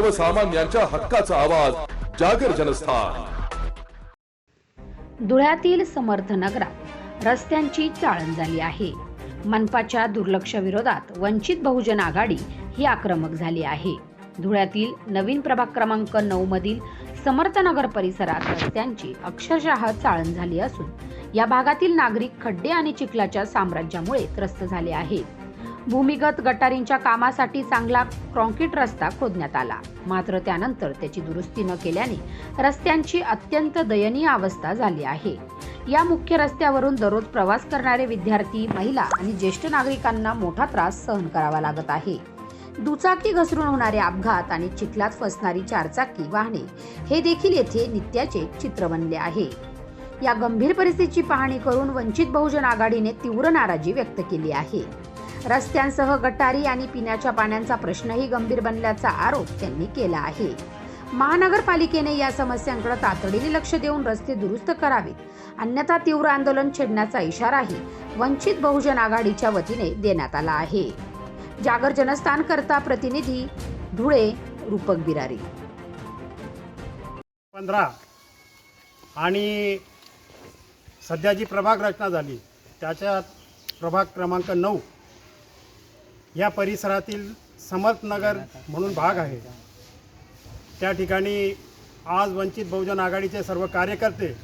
सर्वसामान्यांच्या हक्काचा आवाज जागर जनस्थान. धुळ्यातील समर्थ नगरात रस्त्यांची चाळण झाली आहे. मनपाच्या दुर्लक्ष विरोधात वंचित बहुजन आघाडी ही आक्रमक झाली आहे. धुळ्यातील नवीन प्रभाग क्रमांक नऊ मधील समर्थनगर परिसरात रस्त्यांची अक्षरशः चाळण झाली असून या भागातील नागरिक खड्डे आणि चिखलाच्या साम्राज्यामुळे त्रस्त झाले आहेत. भूमिगत गटारींच्या कामासाठी चांगला कॉन्क्रीट रस्ता खोदण्यात आला. मात्र त्यानंतर त्याची दुरुस्ती न केल्याने रस्त्यांची अत्यंत दयनीय अवस्था झाली आहे. या मुख्य रस्त्यावरून दररोज प्रवास करणारे विद्यार्थी महिला आणि ज्येष्ठ नागरिकांना मोठा त्रास सहन करावा लागत आहे. दुचाकी घसरून होणारे अपघात आणि चिखलात फसणारी चारचाकी वाहने हे देखील येथे नित्याचे चित्र बनले आहे. या गंभीर परिस्थितीची पाहणी करून वंचित बहुजन आघाडीने तीव्र नाराजी व्यक्त केली आहे. रस्त्यांसह गटारी आणि पिण्याच्या पाण्याचा प्रश्नही गंभीर बनल्याचा आरोप त्यांनी केला आहे. महानगरपालिकेने या समस्यांकडे तातडीने लक्ष देऊन रस्ते दुरुस्त करावेत. अन्यथा तीव्र आंदोलन छेडण्याचा इशाराही वंचित बहुजन आघाडीच्या वतीने देण्यात आला आहे. जागर जनस्थान करता प्रतिनिधी धुळे रूपक बिरारी. पंधरा आणि सध्या जी प्रभाग रचना झाली त्याच्यात प्रभाग क्रमांक नऊ या परिसरातील समर्थनगर म्हणून भाग आहे. त्या ठिकाणी आज वंचित बहुजन आघाडीचे सर्व कार्यकर्ते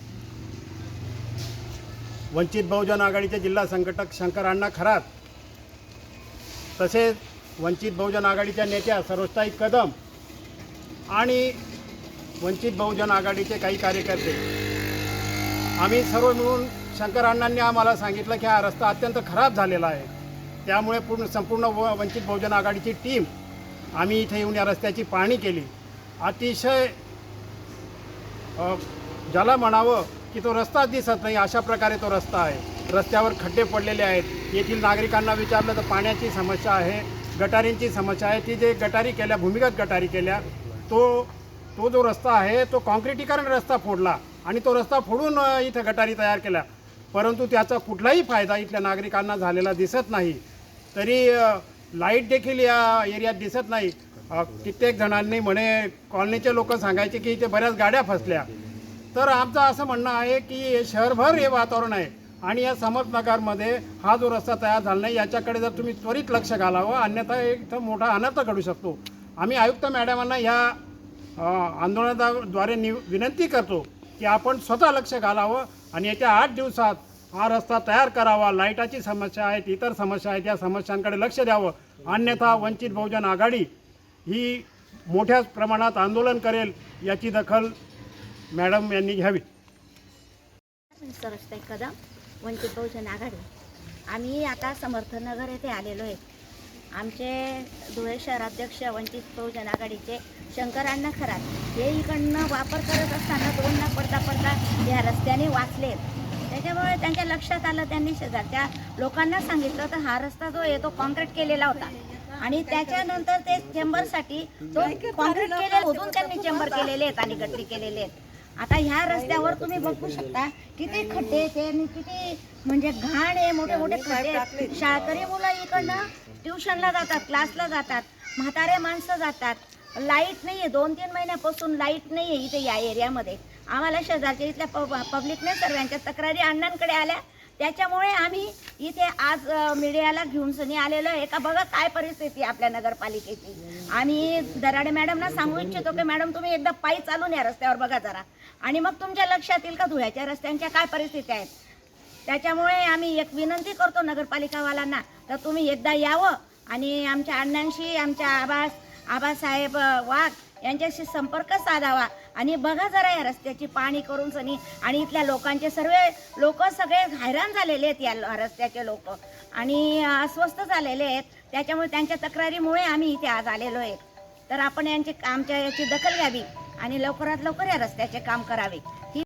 वंचित बहुजन आघाडीचे जिल्हा संघटक शंकर अण्णा खरात तसेच वंचित बहुजन आघाडीच्या नेत्या सरोजताई कदम आणि वंचित बहुजन आघाडीचे काही कार्यकर्ते. आम्ही सर्व मिळून शंकर अण्णांनी आम्हाला सांगितलं की हा रस्ता अत्यंत खराब झालेला आहे. त्यामुळे पूर्ण संपूर्ण व वंचित बहुजन आघाडीची टीम आम्ही इथे येऊन या रस्त्याची पाहणी केली. अतिशय ज्याला म्हणावं की तो रस्ताच दिसत नाही अशा प्रकारे तो रस्ता आहे. रस्त्यावर खड्डे पडलेले आहेत. येथील नागरिकांना विचारलं तर पाण्याची समस्या आहे गटारींची समस्या आहे. ती जे गटारी केल्या भूमिगत गटारी केल्या तो तो जो रस्ता आहे तो कॉन्क्रिटीकरण रस्ता फोडला आणि तो रस्ता फोडून इथं गटारी तयार केल्या. परंतु त्याचा कुठलाही फायदा इथल्या नागरिकांना झालेला दिसत नाही. तरी लाइट देखील या एरियात दिसत नाही. कित्येक जणांनी म्हणे कॉलनीचे लोक सांगायचे की इथे बऱ्याच गाड्या फसल्या. तर आमचं असं म्हणणं आहे की हे शहरभर हे वातावरण आहे आणि या समर्थनगरमध्ये हा जो रस्ता तयार झाला नाही याच्याकडे जर तुम्ही त्वरित लक्ष घालावं अन्यथा इथं मोठा अनर्थ घडू शकतो. आम्ही आयुक्त मॅडमांना या आंदोलनाद्वारे नि विनंती करतो की आपण स्वतः लक्ष घालावं. आणि येत्या आठ दिवसात हा रस्ता तयार करावा. लाईटाची समस्या आहेत इतर समस्या आहेत. या समस्यांकडे लक्ष द्यावं. अन्यथा वंचित बहुजन आघाडी ही मोठ्या प्रमाणात आंदोलन करेल याची दखल मॅडम यांनी घ्यावी. सरस्ताई कदम वंचित बहुजन आघाडी. आम्ही आता समर्थनगर येथे आलेलो आहे. आमचे धुळे शहराध्यक्ष वंचित बहुजन आघाडीचे शंकरांना खरात. हे इकडनं वापर करत असताना दोनदा पडता पडता या रस्त्याने वाचलेत त्याच्यामुळे त्यांच्या लक्षात आलं त्यांनी शेजारच्या लोकांना सांगितलं तर हा रस्ता जो आहे तो कॉन्क्रीट केलेला होता. आणि त्याच्यानंतर ते चेंबरसाठी तो कॉन्क्रीट केले होतून त्यांनी चेंबर केलेले आहेत आणि गट्टी केलेले आहेत. आता ह्या रस्त्यावर तुम्ही बघू शकता किती खड्डे ते आणि किती म्हणजे घाण आहे मोठे मोठे खड्डे आहेत. शाळकरी मुलं इकडनं ट्युशनला जातात क्लासला जातात म्हातारे माणसं जातात. लाइट नाहीये दोन तीन महिन्यापासून लाइट नाहीये इथे या एरियामध्ये. आम्हाला शेजारच्या इथल्या पब पब्लिकने सर्वांच्या तक्रारी अण्णांकडे आल्या. त्याच्यामुळे आम्ही इथे आज मीडियाला घेऊन सनी आलेलो आहे. का बघा काय परिस्थिती आहे आपल्या नगरपालिकेची. आम्ही दराडे मॅडमना सांगू इच्छितो की मॅडम तुम्ही एकदा पायी चालून या रस्त्यावर बघा जरा. आणि मग तुमच्या लक्षात येईल का धुळ्याच्या रस्त्यांच्या काय परिस्थिती आहेत. त्याच्यामुळे आम्ही एक विनंती करतो नगरपालिकावाल्यांना तर तुम्ही एकदा यावं आणि आमच्या अण्णांशी आमच्या आबास आबासाहेब वाघ यांच्याशी संपर्क साधावा. आणि बघा जरा या रस्त्याची पाणी करून सनी. आणि इथल्या लोकांचे सर्व लोक सगळे हैराण झालेले आहेत या रस्त्याचे लोक. आणि अस्वस्थ झालेले आहेत. त्याच्यामुळे त्यांच्या तक्रारीमुळे आम्ही इथे आज आलेलो आहे. तर आपण यांची आमच्या याची दखल घ्यावी आणि लवकरात लवकर या रस्त्याचे काम करावे.